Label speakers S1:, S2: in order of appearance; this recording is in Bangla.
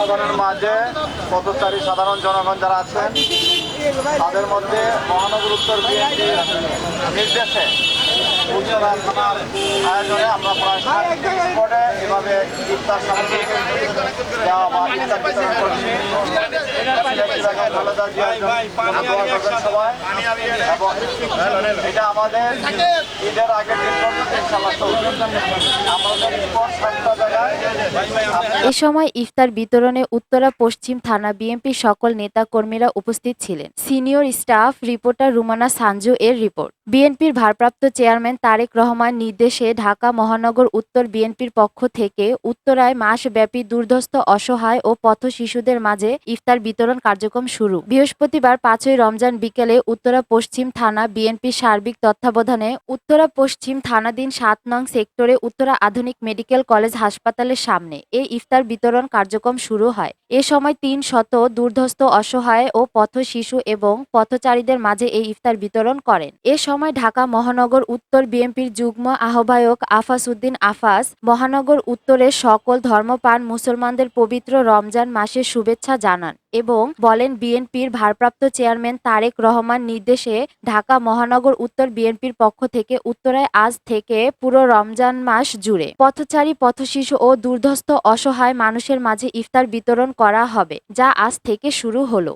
S1: জনগণের মাঝে পথচারী সাধারণ জনগণ যারা আছেন তাদের মধ্যে মহানগর উত্তর বিএনপির নির্দেশে থানার আয়োজনে আমরা প্রায় এভাবে ইফতার সামগ্রী দেওয়া বা ইফতার বিতরণ করছি। খালেদা জিয়ার জন্য দোয়া করবেন সবাই এবং এটা আমাদের ঈদের আগের দিন ইনশাল্লাহ
S2: এ সময় ইফতার বিতরণে উত্তরা, পশ্চিম থানা বিএনপির সকল নেতাকর্মীরা উপস্থিত ছিলেন। Senior staff reporter Rumana Sanju এর রিপোর্ট। বিএনপির ভারপ্রাপ্ত চেয়ারম্যান তারেক রহমান নির্দেশে ঢাকা মহানগর উত্তর বিএনপির পক্ষ থেকে উত্তরায় মাসব্যাপী দুর্ধস্থ অসহায় ও পথ শিশুদের মাঝে ইফতার বিতরণ কার্যক্রম শুরু। বৃহস্পতিবার পাঁচই রমজান বিকেলে উত্তরা, পশ্চিম থানা বিএনপির সার্বিক তত্ত্বাবধানে উত্তরা, পশ্চিম থানাধীন সাত নং সেক্টরে উত্তরা আধুনিক মেডিকেল কলেজ হাসপাতালের সামনে এই ইফতার বিতরণ কার্যক্রম শুরু হয়। এ সময় তিন শত দুর্ধস্থ অসহায় ও পথ শিশু এবং পথচারীদের মাঝে এই ইফতার বিতরণ করেন। এ সময় ঢাকা মহানগর উত্তর বিএনপির যুগ্ম আহ্বায়ক আফাস উদ্দিন আফাস, মহানগর উত্তরের সকল ধর্মপান মুসলমানদের পবিত্র রমজান মাসের শুভেচ্ছা জানান এবং বলেন বিএনপির ভারপ্রাপ্ত চেয়ারম্যান তারেক রহমান নির্দেশে ঢাকা মহানগর উত্তর বিএনপির পক্ষ থেকে উত্তরায় আজ থেকে পুরো রমজান মাস জুড়ে। পথচারী, পথশিশু ও দুর্ধস্থ অসহায় মানুষের মাঝে ইফতার বিতরণ করা হবে, যা আজ থেকে শুরু হলো।